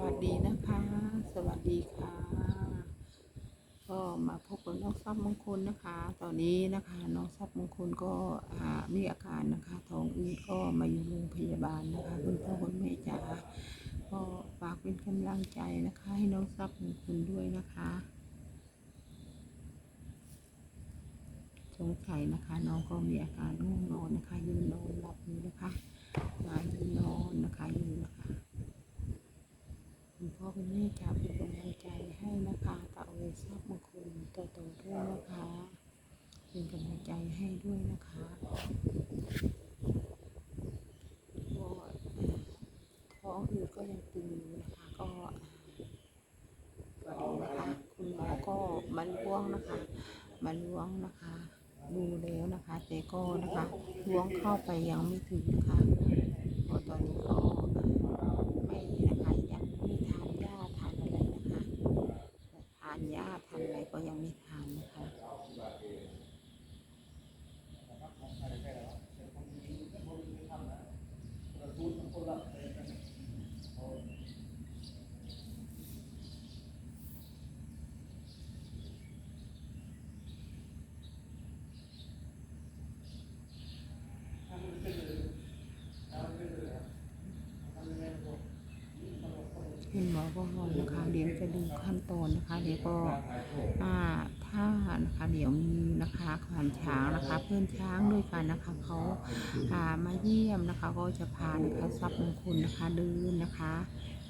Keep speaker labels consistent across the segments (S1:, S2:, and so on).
S1: วัสดีนะคะ สวัสดีค่ะ ก็มาพบกับน้องทรัพย์มงคลนะคะ ตอนนี้นะคะน้องทรัพย์มงคลก็มีอาการนะคะท้องอืดก็มาอยู่โรงพยาบาลนะคะคุณพ่อคุณแม่จ๋าก็ฝากเป็นกำลังใจนะคะ ให้น้องทรัพย์มงคลด้วยนะคะสงสัยนะคะ น้องก็มีอาการง่วงนอนนะคะยืนนอนหลับอยู่นะคะมายืนนอนนะคะอยู่นะคะ คุณพ่อคุณแม่จะเป็นกำลังใจให้นะคะตาเวทรัพย์มงคลต่อๆด้วยนะคะเป็นกำลังใจให้ด้วยนะคะก็ท้องอืดก็ยังตึงอยู่นะคะก็ดีนะคะคุณหมอก็มาล้วงนะคะมาล้วงนะคะดูแล้วนะคะแต่ก็นะคะล้วงเข้าไปยังไม่ถึงนะคะพราะตอนนี้ก็ไม่นะคะยังไม่ทานยาทานอะไรนะคะทานยา ทานอะไรก็ยังไม่ทำนะคะ คุณหมอก็บอกนะคะเดี๋ยวจะดูขั้นตอนนะคะเดี๋ยวก็อ่าถ้านะคะเดี๋ยวมีนะคะขวานช้างนะคะ เพื่อนช้างด้วยกันนะคะเขาามาเยี่ยมนะคะ ก็จะพานะคะทรัพย์มงคลนะคะเดินนะคะ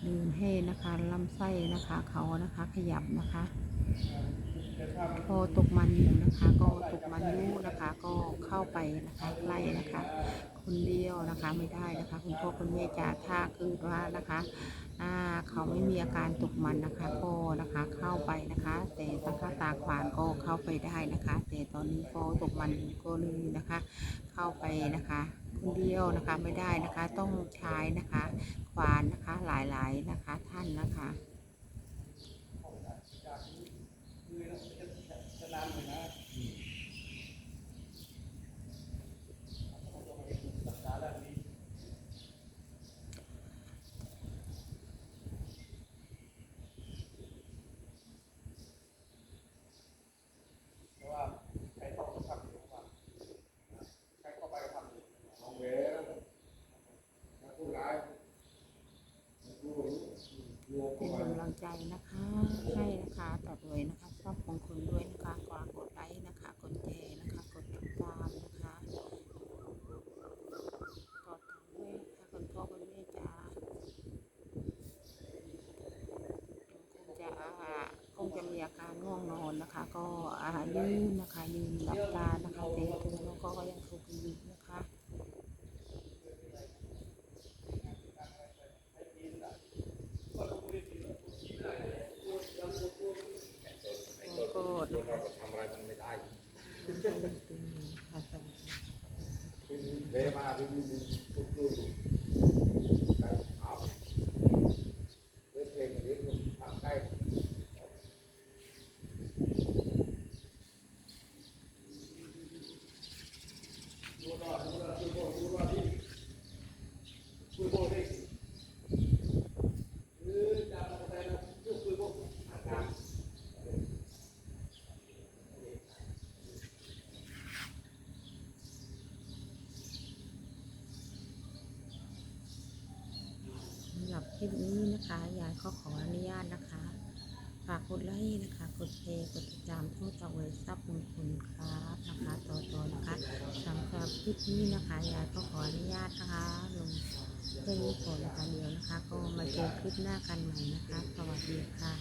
S1: เดินให้นะคะลำไส้นะคะเขานะคะขยับนะคะพอตกมันอยู่นะคะ ก็ตกมันยู่นะคะ ก็เข้าไปนะคะใกล้นะคะ คนเดียวนะคะไม่ได้นะคะ คุณพ่อคุณแม่จะถ้าเกิดว่านะคะ อ่าเขาไม่มีอาการตกมันนะคะก็นะคะเข้าไปนะคะ แต่ถ้าข้าตาขวานก็เข้าไปได้นะคะ แต่ตอนนี้ก็ตกมันก็เลยนะคะ เข้าไปนะคะคนเดียวนะคะไม่ได้นะคะต้องใช้นะคะขวานนะคะหลายๆนะคะท่านนะคะ เป็นกำลัง ใจนะคะ ให้นะคะต่อเลยนะคะชอบของคุณด้วยนะคะฝากกดไลค์นะคะกดแชร์นะคะกดติดตามนะคะต่อต่อด้วยค่ะคุณพ่อคุณแม่จ๋าคงจะคงจะมีอาการง่วงนอนนะคะ ก็อายืนนะคะยืนหลับตานะคะแต่ตัวน้อก็ยังถูกอยู่นะคะ ก็นะคะ
S2: ทำอะไรมันไม่ได้
S1: ตึงตึงค่ะสวัสดี
S2: เค
S1: ลิปนี้นะคะยายก็ขออนุญาตนะคะ ฝากกดไลค์นะคะ กดแชร์กดติดตามทั่วตะเวยทรัพย์มงคลครับนะคะต่อต่อนะคะสำหรับคลิปนี้นะคะยายก็ขออนุญาตนะคะลงเพื่อนี้ก่อนนะคะเดียวนะคะ ก็มาเจอคลิปหน้ากันใหม่นะคะ สวัสดีค่ะ